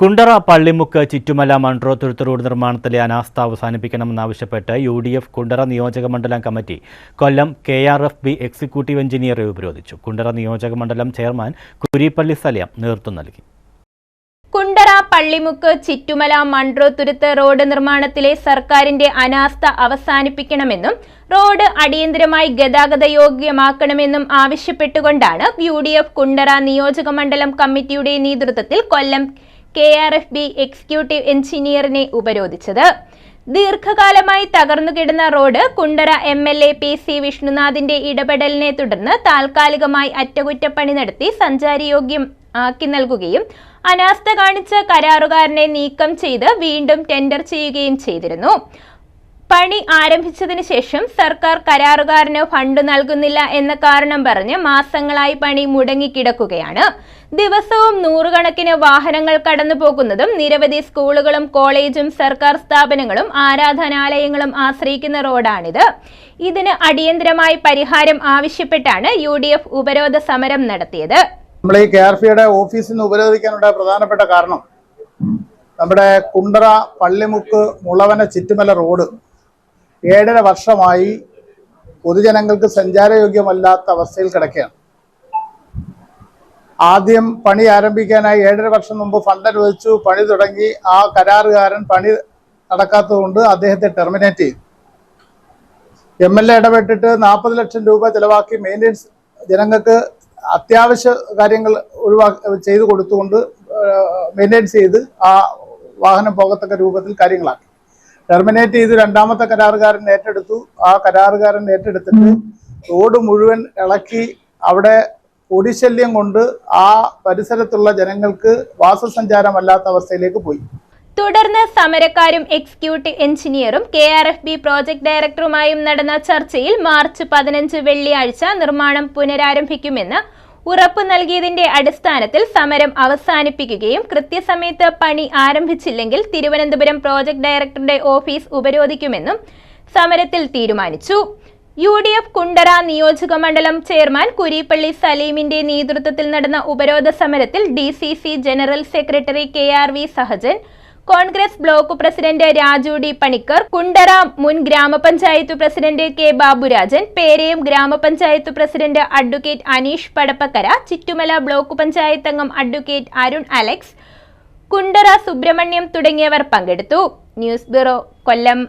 Kundara Pallimukku Chuttumala Munro Thuruthu road നിർമ്മാണത്തിലെ അനാസ്ഥ അവസാനിപ്പിക്കണമെന്നാവശ്യപ്പെട്ട് യു ഡി എഫ് കുണ്ടറ നിയോജക മണ്ഡലം committee Kollam K R F B executive എഞ്ചിനീയറെ ഉപരോധിച്ചു. കുണ്ടറ നിയോജക മണ്ഡലം ചെയർമാൻ കുരിപ്പള്ളി സലിയം നേതൃത്വം നൽകി. കുണ്ടറ പള്ളിമുക്ക് ചിറ്റുമല മൺട്രോ തുരുത്ത് റോഡ് നിർമ്മാണത്തിലെ സർക്കാരിന്റെ അനാസ്ഥ അവസാനിപ്പിക്കണമെന്നും റോഡ് അടിയന്തരമായി ഗതാഗത യോഗ്യമാക്കണമെന്നും ആവശ്യപ്പെട്ടുകൊണ്ടാണ് യു ഡി എഫ് കുണ്ടറ നിയോജക മണ്ഡലം കമ്മിറ്റിയുടെ നേതൃത്വത്തിൽ Kollam K R F B executive എഞ്ചിനീയറിനെ ഉപരോധിച്ചത്. ദീർഘകാലമായി തകർന്നുകിടന്ന road Kundara M L A P C വിഷ്ണുനാഥിന്റെ ഇടപെടലിനെ തുടർന്ന് താൽക്കാലികമായി അറ്റകുറ്റപ്പണി നടത്തി സഞ്ചാരയോഗ്യം ആക്കി നൽകുകയും അനാസ്ഥ കാണിച്ച കരാറുകാരനെ നീക്കം ചെയ്ത് വീണ്ടും ടെൻഡർ ചെയ്യുകയും ചെയ്തിരുന്നു. പണി ആരംഭിച്ചതിന് ശേഷം സർക്കാർ കരാറുകാരന് ഫണ്ട് നൽകുന്നില്ല എന്ന കാരണം പറഞ്ഞ് മാസങ്ങളായി പണി മുടങ്ങിക്കിടക്കുകയാണ് ദിവസവും നൂറുകണക്കിന് വാഹനങ്ങൾ കടന്നു പോകുന്നതും നിരവധി സ്കൂളുകളും കോളേജും സർക്കാർ സ്ഥാപനങ്ങളും ആരാധനാലയങ്ങളും ആശ്രയിക്കുന്ന റോഡാണിത്. ഇതിന് അടിയന്തരമായി പരിഹാരം ആവശ്യപ്പെട്ടാണ് യു ഉപരോധ സമരം നടത്തിയത്. നമ്മൾ ഈ കെ ആർ പിയുടെ ഓഫീസിൽ നിന്ന് ഉപരോധിക്കാനുള്ള പ്രധാനപ്പെട്ട കാരണം നമ്മുടെ കുണ്ടറ പള്ളിമുക്ക് മുളവന ചുറ്റുമല റോഡ് ഏഴര വർഷമായി പൊതുജനങ്ങൾക്ക് സഞ്ചാരയോഗ്യമല്ലാത്ത അവസ്ഥയിൽ കിടക്കുകയാണ്. ആദ്യം പണി ആരംഭിക്കാനായി ഏഴര വർഷം മുമ്പ് ഫണ്ട് അനുവദിച്ചു. പണി തുടങ്ങി. ആ കരാറുകാരൻ പണി നടക്കാത്തതുകൊണ്ട് അദ്ദേഹത്തെ ടെർമിനേറ്റ് ചെയ്തു. എം എൽ എ ഇടപെട്ടിട്ട് നാൽപ്പത് ലക്ഷം രൂപ ചിലവാക്കി മെയിന്റെനൻസ് ജനങ്ങൾക്ക് അത്യാവശ്യ കാര്യങ്ങൾ ഒഴിവാക്കി ചെയ്തു കൊടുത്തുകൊണ്ട് മെയിന്റെനൻസ് ചെയ്ത് ആ വാഹനം പോകത്തക്ക രൂപത്തിൽ കാര്യങ്ങളാക്കി. ടെർമിനേറ്റ് ചെയ്ത് രണ്ടാമത്തെ കരാറുകാരൻ ഏറ്റെടുത്തു. ആ കരാറുകാരൻ ഏറ്റെടുത്തിട്ട് റോഡ് മുഴുവൻ ഇളക്കി അവിടെ പൊടിശല്യം കൊണ്ട് ആ പരിസരത്തുള്ള ജനങ്ങൾക്ക് വാസസഞ്ചാരമല്ലാത്ത അവസ്ഥയിലേക്ക് പോയി. തുടർന്ന് സമരക്കാരും executive എഞ്ചിനീയറും K R F B project ഡയറക്ടറുമായും നടന്ന ചർച്ചയിൽ മാർച്ച് പതിനഞ്ച് വെള്ളിയാഴ്ച നിർമ്മാണം പുനരാരംഭിക്കുമെന്ന് ഉറപ്പു നൽകിയതിന്റെ അടിസ്ഥാനത്തിൽ സമരം അവസാനിപ്പിക്കുകയും കൃത്യസമയത്ത് പണി ആരംഭിച്ചില്ലെങ്കിൽ തിരുവനന്തപുരം പ്രോജക്ട് ഡയറക്ടറുടെ ഓഫീസ് ഉപരോധിക്കുമെന്നും സമരത്തിൽ തീരുമാനിച്ചു. യു ഡി എഫ് കുണ്ടറ നിയോജക മണ്ഡലം ചെയർമാൻ കുരീപ്പള്ളി സലീമിന്റെ നേതൃത്വത്തിൽ നടന്ന ഉപരോധ സമരത്തിൽ D C C general secretary K R V Sahajan Congress block president Raju D Panicker Kundara മുൻ ഗ്രാമപഞ്ചായത്ത് പ്രസിഡന്റ് കെ ബാബുരാജൻ പേരയം ഗ്രാമപഞ്ചായത്ത് president advocate Aneesh Padappakkara Chittumala block panchayat അംഗം അഡ്വക്കേറ്റ് അരുൺ അലക്സ് കുണ്ടറ സുബ്രഹ്മണ്യം തുടങ്ങിയവർ പങ്കെടുത്തു. News bureau Kollam.